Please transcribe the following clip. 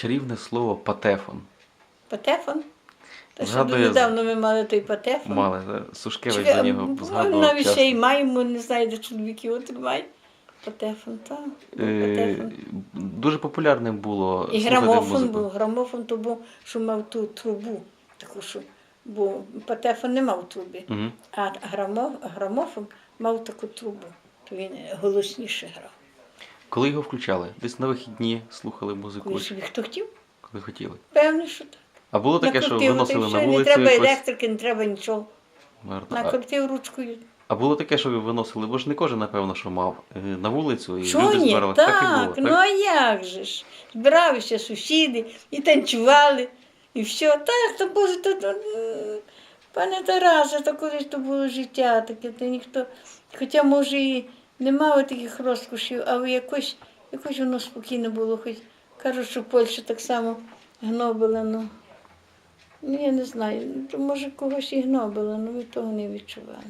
чарівне слово патефон. Патефон. Та що Згадує- недавно ми мали той патефон. Мали Сушкевич Чекай, за нього згадував. Навіть ще й маємо, не знаю, де чоловіки його тримають. Патефон, так. Е, Патефон. Дуже популярним було І грамофон музику. був. Грамофон то був, що мав ту трубу. Таку, що, бо патефон не мав труби. Мгм. А грамо, грамофон мав таку трубу. То він голосніше грав. Коли його включали? Десь на вихідні слухали музику, Коли собі хто хотів, коли хотіли. певно, що так. А було таке, що Накрутив, виносили та й на все, вулицю Не треба якось? електрики, не треба нічого. Гарно. А, Накрутив ручкою. а було таке, що ви виносили, бо ж не кожен, напевно, що мав е, на вулицю і Що люди ні? збирали. Так, і було, ну а як же ж? Збиралися сусіди і танцювали, і все. Так, то Боже, то, то, м, пане Тарасе, то колись то було життя таке, то ніхто. Хоча, може, і не таких розкошів, але якось, якось воно спокійно було. Хоч кажуть, що Польща так само гнобила, ну. Ну, я не знаю, може когось і гнобила, але ми того не відчували.